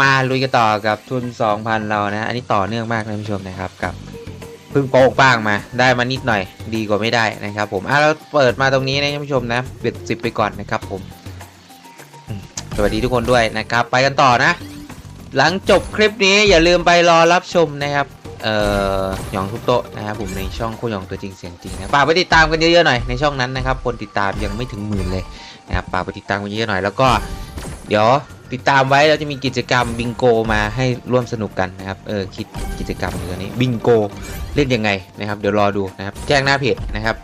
มาลุยกันต่อกับทุน 2,000 เรานะ อันนี้ต่อเนื่องมากนะท่านผู้ชมนะครับกับเพึ่งโป๊กบ้างมาได้มานิดหน่อยดีกว่าไม่ได้นะครับผมอะเราเปิดมาตรงนี้นะท่านผู้ชมนะเปิดสิบไปก่อนนะครับผมอืมสวัสดีทุกคนด้วยนะครับ ไปกันต่อนะ หลังจบคลิปนี้อย่าลืมไปรอรับชมนะครับเอ่อหยองทุกโต๊ะนะครับผมในช่องโคหยองตัวจริงเสียงจริงนะฝากไปติดตามกันเยอะๆหน่อยในช่องนั้นนะครับคนติดตามยังไม่ถึงหมื่นเลยนะครับฝากไปติดตามกันเยอะๆหน่อยแล้วก็ เดี๋ยว ติดตามไว้เราจะมีกิจกรรมบิงโกมาให้ร่วมสนุกกันนะครับ เออคิดกิจกรรมตอนนี้บิงโกเล่นยังไงนะครับ เดี๋ยวรอดูนะครับ แจ้งหน้าเพจนะครับ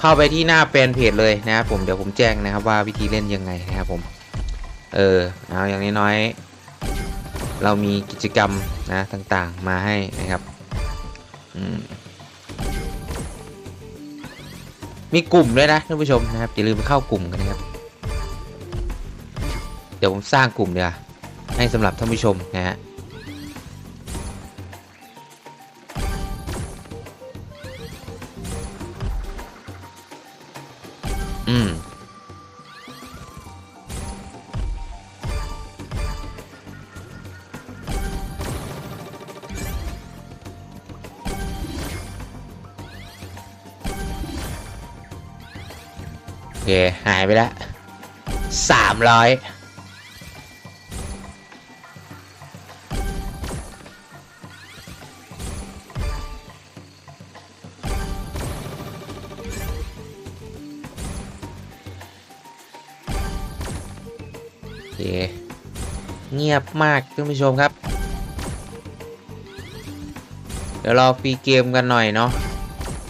เข้าไปที่หน้าแฟนเพจเลยนะครับผมเดี๋ยวผมแจ้งนะครับว่าวิธีเล่นยังไงนะครับผม เออเอาอย่างน้อยๆเรามีกิจกรรมนะต่างๆมาให้นะครับอืมมีกลุ่มด้วยนะท่านผู้ชมนะครับอย่าลืมไปเข้ากลุ่มกันนะครับ ดี๋ยวผมสร้างกลุ่มเดี๋ยวให้สำหรับท่านผู้ชมนะฮะอืมโอเค หายไปแล้วสามร้อย เคเงียบมากท่านผู้ชมครับ เดี๋ยวรอฟรีเกมกันหน่อยเนาะ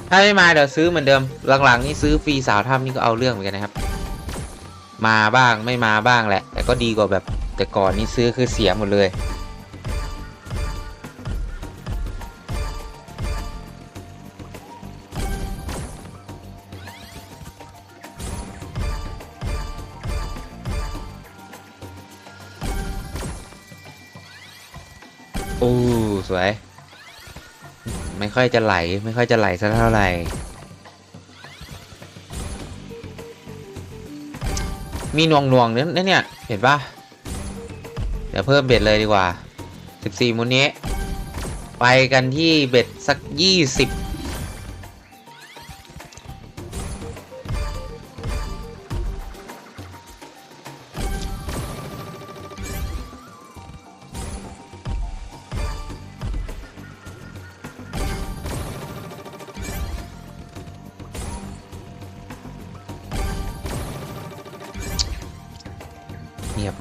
ถ้าไม่มาเดี๋ยวซื้อเหมือนเดิม หลังๆนี่ซื้อฟรีสาวถ้ำนี่ก็เอาเรื่องเหมือนกันนะครับ มาบ้างไม่มาบ้างแหละ แต่ก็ดีกว่าแบบแต่ก่อนนี่ซื้อคือเสียหมดเลย สวย ไม่ค่อยจะไหล ไม่ค่อยจะไหลสักเท่าไหร่ มีนวงนวงเนี่ยเนี่ย เห็นปะเดี๋ยวเพิ่มเบ็ดเลยดีกว่า 14มุนนี้ ไปกันที่เบ็ดสัก 20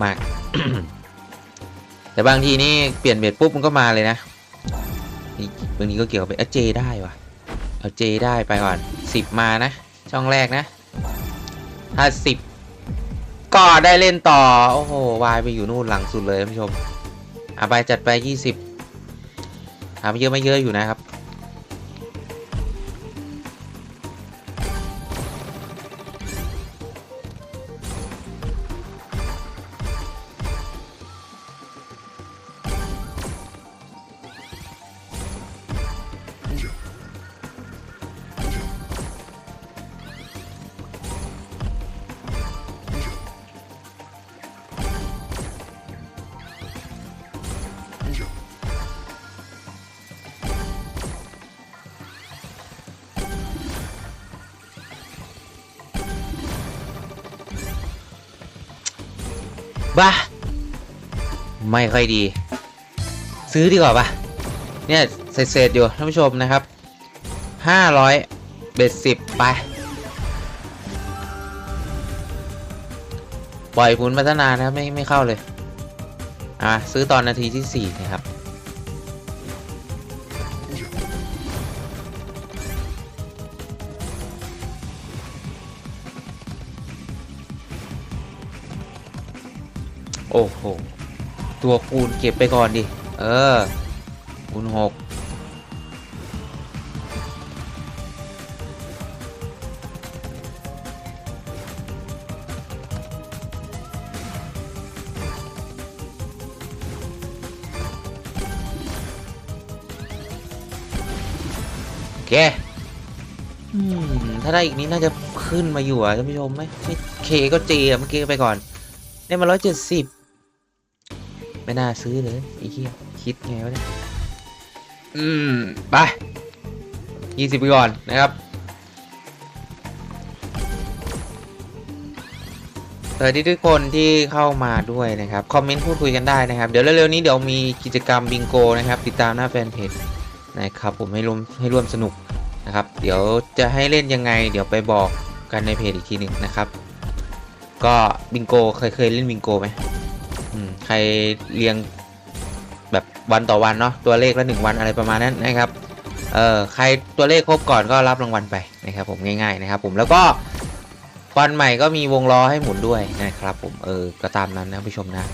มาก แต่บางทีนี่เปลี่ยนเบ็ดปุ๊บมันก็มาเลยนะนี่บางทีก็เกี่ยวกับเอาเจได้ว่ะเอาเจได้ไปก่อนสิบมานะ ช่องแรกนะถ้าสิบก็ได้เล่นต่อ โอ้โห วายไปอยู่นู่นหลังสุดเลยท่านผู้ชมอะไปจัดไปยี่สิบอะไม่เยอะไม่เยอะอยู่นะครับ บ้าไม่ค่อยดี ซื้อดีกว่าปะเนี่ยเศษๆอยู่ท่านผู้ชมนะครับห้าร้อยเบ็ดสิบไป ปล่อยผลพัฒนานะไม่ไม่เข้าเลย อะ ซื้อตอนนาทีที่สี่นะครับ โอ้โห ตัวคูณเก็บไปก่อนดิ เออ คูณหกโอเคอืมถ้าได้อีกนี้น่าจะขึ้นมาอยู่อะท่านผู้ชมไหมไม่เคก็เจอะเมื่อกี้ไปก่อน ได้มาร้อยเจ็ดสิบ ไม่น่าซื้อเลยไอ้เหี้ยคิดไงวะเนี่ยอืม ไปยี่สิบไปก่อนนะครับสวัสดีทุกคนที่เข้ามาด้วยนะครับ คอมเมนต์พูดคุยกันได้นะครับ เดี๋ยวเร็วๆนี้เดี๋ยวมีกิจกรรมบิงโกนะครับ ติดตามหน้าแฟนเพจนะครับผมให้ร่วมให้ร่วมสนุกนะครับ เดี๋ยวจะให้เล่นยังไง เดี๋ยวไปบอกกันในเพจอีกทีหนึ่งนะครับ ก็บิงโกเคยเคยเล่นบิงโกไหมอืม ใครเรียงแบบวันต่อวันเนาะตัวเลขละหนึ่งวันอะไรประมาณนั้นนะครับเออใครตัวเลขครบก่อนก็รับรางวัลไปนะครับผมง่ายๆนะครับผมแล้วก็วันใหม่ก็มีวงล้อให้หมุนด้วยนะครับผมเออก็ตามนั้นนะผู้ชมนะ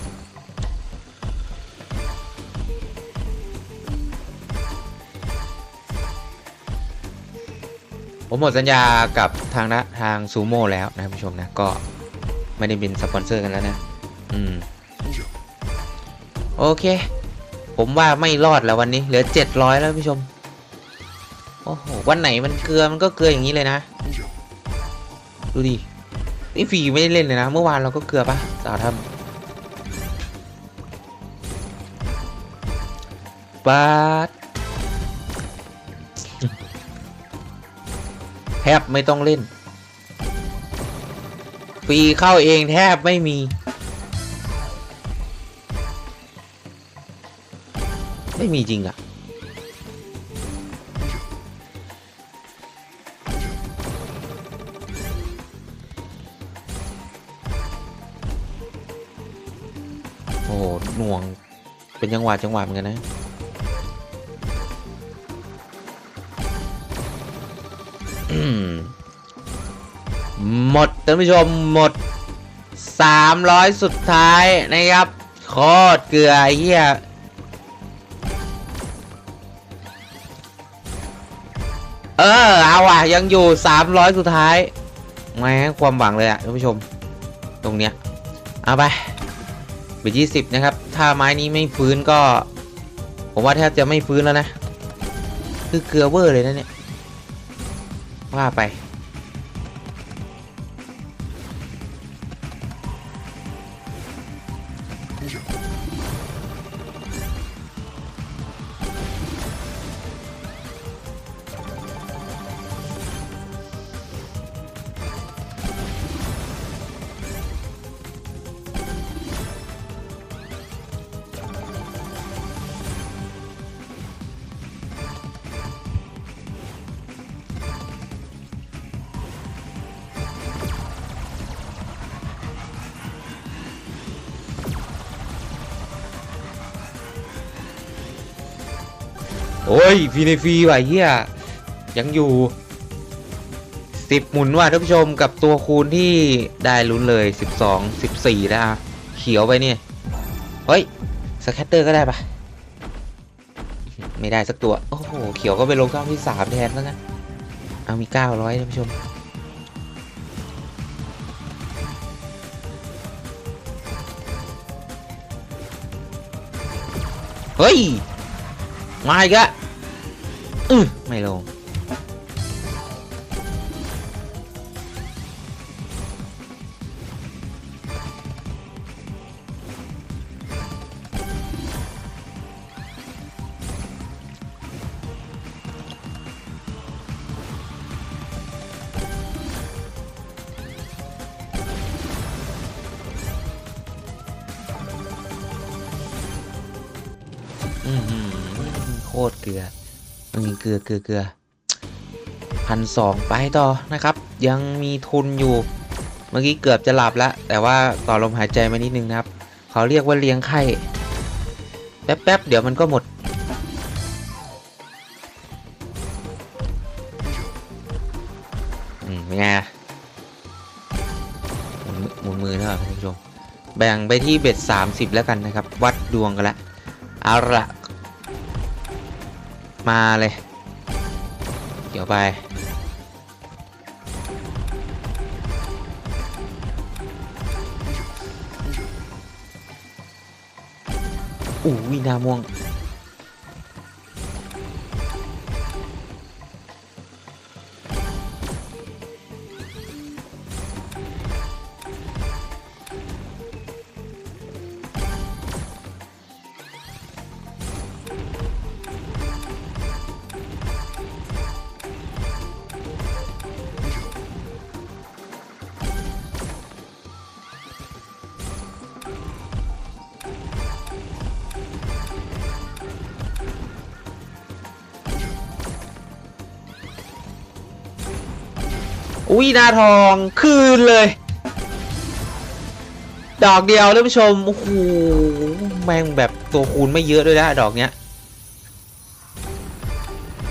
ผมหมดสัญญากับทางนะทางซูโม่แล้วนะผู้ชมนะก็ไม่ได้เป็นสปอนเซอร์กันแล้วนะ อืม โอเค ผมว่าไม่รอดแล้ววันนี้ เหลือ 700 แล้วผู้ชม โอ้โห วันไหนมันเกลือมันก็เกลืออย่างนี้เลยนะ ดูดิ นี่ฟรีไม่ได้เล่นเลยนะ เมื่อวานเราก็เกลือปะสาวทำบัดแทบไม่ต้องเล่น ฟรีเข้าเองแทบไม่มี ไม่มีจริงอะโอ้โหหน่วง เป็นจังหวะจังหวะเหมือนกันนะหมดท่านผู้ชมหมด 300 สุดท้ายนะครับโคตรเกลือเหี้ย เออเอาอะยังอยู่สามร้อยสุดท้ายแหม่ความหวังเลยอะท่านผู้ชม ตรงเนี้ยเอาไปเบยี่สิบนะครับ ถ้าไม้นี้ไม่ฟื้นก็ ผมว่าแทบจะไม่ฟื้นแล้วนะ คือเกลือเวอร์เลยนะเนี่ย ว่าไป โอ้ยฟรีในฟรีว่ะเฮียยังอยู่สิบหมุนว่ะท่านผู้ชมกับตัวคูณที่ได้ลุ้นเลยสิบสองสิบสี่แล้วอะเขียวไปเนี่ยเฮ้ยสแคตเตอร์ก็ได้ปะไม่ได้สักตัว โอ้โห เขียวก็ไปลงช่องที่สามแทนแล้วกันเอามีเก้าร้อยท่านผู้ชมเฮ้ย มาอีกอะ อือไม่ลงอือหือโคตรเกลือ มันมีเกลือเกลือเกลือพันสองไปต่อนะครับ ยังมีทุนอยู่ เมื่อกี้เกือบจะหลับแล้ว แต่ว่าต่อลมหายใจมานิดนึงนะครับ เขาเรียกว่าเลี้ยงไข่แป๊บๆเดี๋ยวมันก็หมด อืมเป็นไงอะหมุนมือเท่าไหร่ท่านผู้ชม แบ่งไปที่เบ็ด30 แล้วกันนะครับ วัดดวงกันละเอาละ มาเลยเดี๋ยวไป อู้วินาม่วง อุ้ยหน้าทองคืนเลย ดอกเดียวท่านผู้ชมโอ้โหแมงแบบตัวคูณไม่เยอะด้วยนะดอกเนี้ย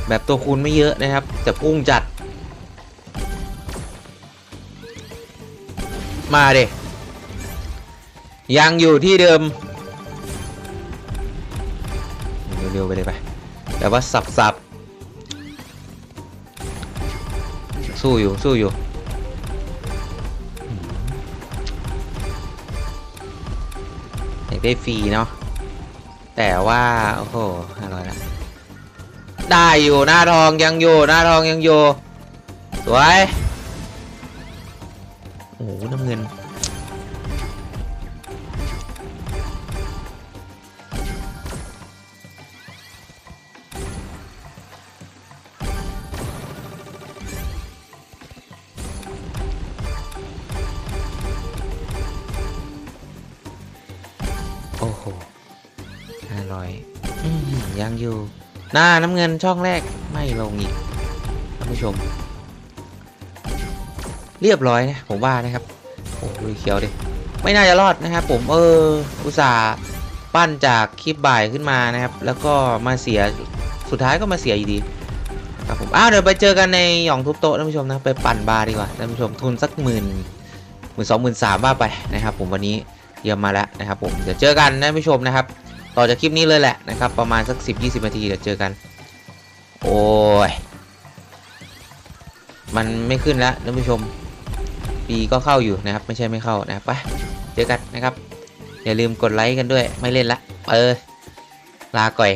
แบบตัวคูณไม่เยอะนะครับ แต่พุ่งจัด มาเดยังอยู่ที่เดิมเร็วๆไปเลยไป แต่ว่าสับๆ สู้อยู่สู้อยู่อยากได้ฟรีเนาะแต่ว่า โอ้โหห้าร้อยละได้อยู่หน้าทองยังอยู่หน้าทองยังอยู่ สวย โอ้โหน้ำเงิน ยังอยู่ หน้าน้ำเงินช่องแรกไม่ลงอีกท่านผู้ชม เรียบร้อยนะ ผมว่านะครับโอ้โหเขียวดิไม่น่าจะรอดนะครับผมเอออุตส่าห์ปั้นจากคลิปบ่ายขึ้นมานะครับ แล้วก็มาเสียสุดท้ายก็มาเสียอยู่ดีครับผมอ้าวเดี๋ยวไปเจอกันในหยองทุบโต๊ะท่านผู้ชมนะไปปั่นบาร์ดีกว่าท่านผู้ชมทุนสักหมื่นหมื่นสองหมื่นสามว่าไปนะครับ ผมวันนี้เยี่ยมมาแล้วนะครับ ผมเดี๋ยวเจอกันท่านผู้ชมนะครับ ต่อจากคลิปนี้เลยแหละนะครับ ประมาณสัก 10-20 นาทีเดี๋ยวเจอกัน โอ้ย มันไม่ขึ้นแล้วท่านผู้ชม ปีก็เข้าอยู่นะครับ ไม่ใช่ไม่เข้านะครับไปเจอกันนะครับ อย่าลืมกดไลค์กันด้วยไม่เล่นละเออลาก่อย